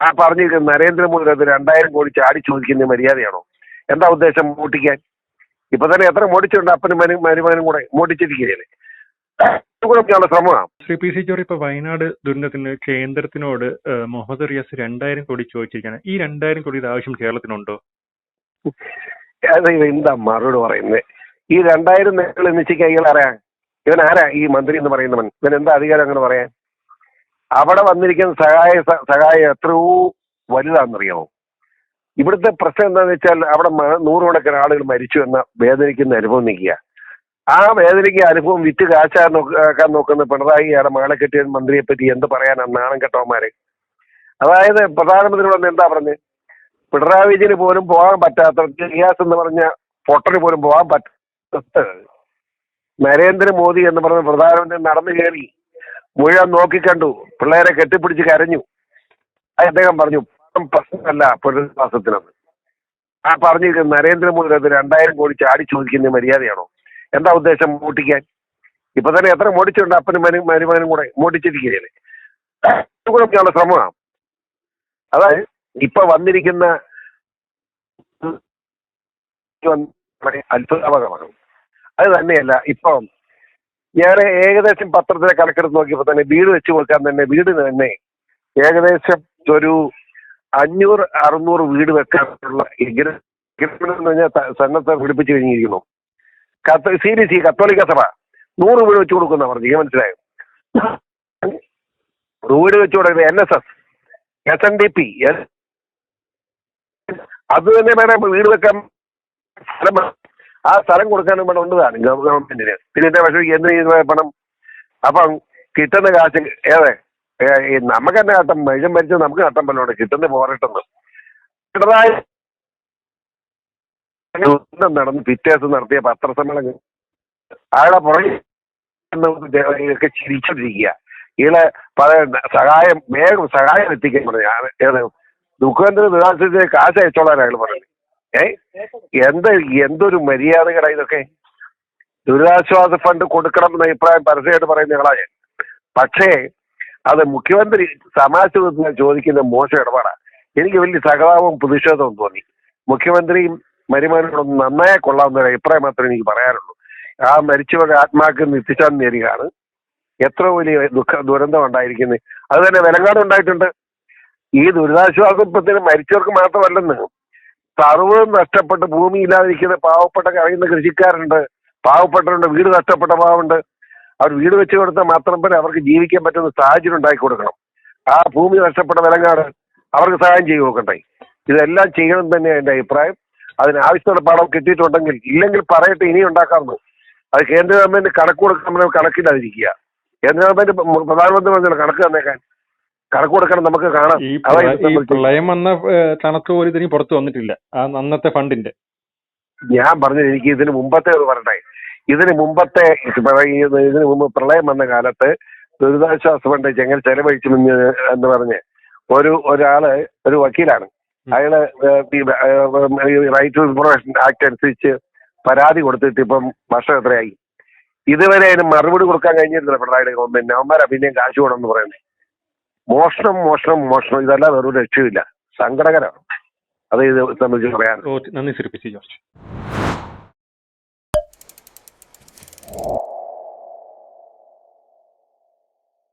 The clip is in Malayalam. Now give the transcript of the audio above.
ആ പറഞ്ഞിരിക്കുന്നത് നരേന്ദ്രമോദി അത് രണ്ടായിരം കോടി ചാടി ചോദിക്കുന്ന മര്യാദയാണോ? എന്താ ഉദ്ദേശം മോട്ടിക്കാൻ? ഇപ്പൊ തന്നെ എത്ര മോടിച്ചിട്ടുണ്ട് അപ്പനും മനും മരുമകനും കൂടെ മോടിച്ചിരിക്കുകയല്ലേ ശ്രീ പി സി ജോർജ് ഇപ്പൊ വയനാട് ദുരന്തത്തിന് കേന്ദ്രത്തിനോട് മുഹമ്മദ് റിയാസ് രണ്ടായിരം കോടി ചോദിച്ചിരിക്കുകയാണ്. ഈ രണ്ടായിരം കോടിയുടെ ആവശ്യം കേരളത്തിനുണ്ടോ? അത് എന്താ മറുപടി പറയുന്നത് ഈ രണ്ടായിരം നേരങ്ങൾ നിശ്ചയിക്കാൻ ഇയാൾ അറിയാം ഇവൻ ആരാ ഈ മന്ത്രി എന്ന് പറയുന്നവൻ? ഇവൻ എന്താ അധികാരം അങ്ങനെ പറയാൻ? അവിടെ വന്നിരിക്കുന്ന സഹായ സഹായം എത്രയോ വലുതാണെന്നറിയാമോ? ഇവിടുത്തെ പ്രശ്നം എന്താണെന്ന് വെച്ചാൽ അവിടെ നൂറുകണക്കിന് ആളുകൾ മരിച്ചു എന്ന വേദനിക്കുന്ന അനുഭവം നിൽക്കുക. ആ വേദനയ്ക്ക് അനുഭവം വിറ്റ് കാശാൻ നോക്കാൻ നോക്കുന്ന പിണറായിയുടെ മകളെ കെട്ടിയ മന്ത്രിയെ പറ്റി എന്ത് പറയാനാണ് നാണം കെട്ടവന്മാരെ? അതായത് പ്രധാനമന്ത്രിയോട് എന്താ പറഞ്ഞത് പിണറായി വിജയന് പോലും പോകാൻ പറ്റാത്ത റിയാസ് എന്ന് പറഞ്ഞ പൊട്ടന് പോലും പോകാൻ പറ്റാത്ത നരേന്ദ്രമോദി എന്ന് പറഞ്ഞ പ്രധാനമന്ത്രി നടന്നു കയറി. മുഴുവൻ നോക്കിക്കണ്ടു പിള്ളേരെ കെട്ടിപ്പിടിച്ച് കരഞ്ഞു. അദ്ദേഹം പറഞ്ഞു പണം പ്രശ്നമല്ല പുനരധിവാസത്തിനെന്ന് ആ പറഞ്ഞു നരേന്ദ്രമോദി അത് രണ്ടായിരം കോടി ചാടി ചോദിക്കുന്ന മര്യാദയാണോ? എന്താ ഉദ്ദേശം മോട്ടിക്കാൻ? ഇപ്പൊ തന്നെ എത്ര മോടിച്ചിട്ടുണ്ട് അപ്പനും മനും മരുമകനും കൂടെ മോട്ടിച്ചിരിക്കുകയല്ലേ കൂടെ ശ്രമമാണ് അതായത് ഇപ്പൊ വന്നിരിക്കുന്ന വളരെ അത്ഭുതകരമാണ് അത് തന്നെയല്ല ഇപ്പം ഞാൻ ഏകദേശം പത്രത്തിലെ കണക്കെടുത്ത് നോക്കിയപ്പോൾ തന്നെ വീട് വെച്ച് കൊടുക്കാൻ തന്നെ വീടിന് തന്നെ ഏകദേശം ഒരു അഞ്ഞൂറ് അറുന്നൂറ് വീട് വെക്കാനുള്ള എന്ന് പറഞ്ഞാൽ സന്നദ്ധ പിടിപ്പിച്ചു കഴിഞ്ഞിരിക്കുന്നു സി ബി സി കത്തോലിക്ക സഭ നൂറ് വീട് വെച്ച് കൊടുക്കുന്ന പറഞ്ഞു ഞാൻ മനസ്സിലായോ വീട് വെച്ച് കൊടുക്കുന്നത് N S S S N D P അത് തന്നെ വേണം വീട് വെക്കാൻ. ആ സ്ഥലം കൊടുക്കാനും പണം ഉണ്ടതാണ് ഗവൺമെന്റിന് പിന്നെ പക്ഷേ ചെയ്യുന്ന പണം? അപ്പം കിട്ടുന്ന കാശ് ഏതെ? നമുക്ക് തന്നെ നട്ടം മനുഷ്യൻ മരിച്ചത് നമുക്ക് നട്ടം പല്ലോണ്ട് കിട്ടുന്ന പോരട്ടെന്ന് പിണറായി നടന്ന് പിറ്റേസ് നടത്തിയ പത്രസമ്മേളനം അയാളെ പുറകെ ഒക്കെ ചിരിച്ചോണ്ടിരിക്കുക. ഇയാളെ പല- സഹായം വേഗം സഹായം എത്തിക്കാൻ പറഞ്ഞു. ദുഃഖേന്ദ്ര നിരാശത്തെ കാശ് അയച്ചോളാൻ അയാൾ പറഞ്ഞു. ഏ? എന്ത് എന്തൊരു മര്യാദകളാ ഇതൊക്കെ? ദുരിതാശ്വാസ ഫണ്ട് കൊടുക്കണം എന്ന അഭിപ്രായം പരസ്യമായിട്ട് പറയുന്ന ഞങ്ങളാണ് പക്ഷേ അത് മുഖ്യമന്ത്രി സമാജത്തിൽ ചോദിക്കുന്ന മോശം ഇടപാടാണ് എനിക്ക് വലിയ സഹതാപവും പ്രതിഷേധവും തോന്നി. മുഖ്യമന്ത്രിയും മരുമാനോടൊന്ന് നന്നായി കൊള്ളാവുന്ന ഒരു അഭിപ്രായം മാത്രമേ എനിക്ക് പറയാനുള്ളൂ. ആ മരിച്ചവരുടെ ആത്മാക്ക് നിത്യശാന്തി നേരുകയാണ് എത്ര വലിയ ദുഃഖ ദുരന്തം ഉണ്ടായിരിക്കുന്നത് അത് തന്നെ വിലങ്ങാട് ഉണ്ടായിട്ടുണ്ട്. ഈ ദുരിതാശ്വാസത്തിന് മരിച്ചവർക്ക് മാത്രമല്ലെന്ന് സർവം നഷ്ടപ്പെട്ട് ഭൂമി ഇല്ലാതിരിക്കുന്ന പാവപ്പെട്ട കറിയുന്ന കൃഷിക്കാരുണ്ട്. പാവപ്പെട്ടവരുണ്ട് വീട് നഷ്ടപ്പെട്ട പാവമുണ്ട്. അവർ വീട് വെച്ച് കൊടുത്താൽ മാത്രം പോലെ അവർക്ക് ജീവിക്കാൻ പറ്റുന്ന സാഹചര്യം ഉണ്ടാക്കി കൊടുക്കണം. ആ ഭൂമി നഷ്ടപ്പെട്ട വിലങ്ങാട് അവർക്ക് സഹായം ചെയ്തു നോക്കട്ടെ ഇതെല്ലാം ചെയ്യണം തന്നെ എന്റെ അഭിപ്രായം. അതിന് ആവശ്യമുള്ള പണം കിട്ടിയിട്ടുണ്ടെങ്കിൽ ഇല്ലെങ്കിൽ പറയട്ടെ ഇനി ഉണ്ടാക്കാമെന്ന്. അത് കേന്ദ്ര ഗവൺമെന്റ് കണക്ക് കൊടുക്കാൻ കണക്കില്ലാതിരിക്കുക. കേന്ദ്ര ഗവൺമെന്റ് പ്രധാനമന്ത്രി പറഞ്ഞല്ലോ കണക്ക് തന്നേക്കാൻ. കണക്ക് കൊടുക്കണം നമുക്ക് കാണാം. ഈ അതാ ഈ പ്രളയം വന്ന ഏഹ്, കണക്ക് പോലും ഇതിന് പുറത്തു വന്നിട്ടില്ല. ആ അന്നത്തെ ഫണ്ടിന്റെ. ഞാൻ പറഞ്ഞത് എനിക്ക് ഇതിന് മുമ്പത്തെ ഒന്ന് പറയട്ടെ ഇതിന് മുമ്പത്തെ പറയുന്നത് ഇതിന് മുമ്പ് പ്രളയം വന്ന കാലത്ത് ദുരിതാശ്വാസ ഫണ്ട് ചെങ്ങൽ ചെലവഴിച്ചു എന്ന് പറഞ്ഞ് ഒരു ഒരാൾ ഒരു വക്കീലാണ്. അയാൾ ഏഹ്, ഈ, ഏഹ്, ഈ റൈറ്റ് ടു ഇൻഫർമേഷൻ ആക്ട് അനുസരിച്ച് പരാതി കൊടുത്തിട്ട് ഇപ്പം വർഷം എത്രയായി? ഇതുവരെ അതിന് മറുപടി കൊടുക്കാൻ കഴിഞ്ഞിരുന്നില്ല പിണറായിയുടെ ഗവൺമെന്റ് അവന്മാരാ പിന്നെയും കാശ് വേണമെന്ന് പറയുന്നത് മോഷണം മോഷണം മോഷണം. ഇതെല്ലാം വേറൊരു രക്ഷയില്ല. സങ്കടകരമാണ് അത് ഇത് സംബന്ധിച്ച് പറയാൻ. നന്ദി ജോർജ്.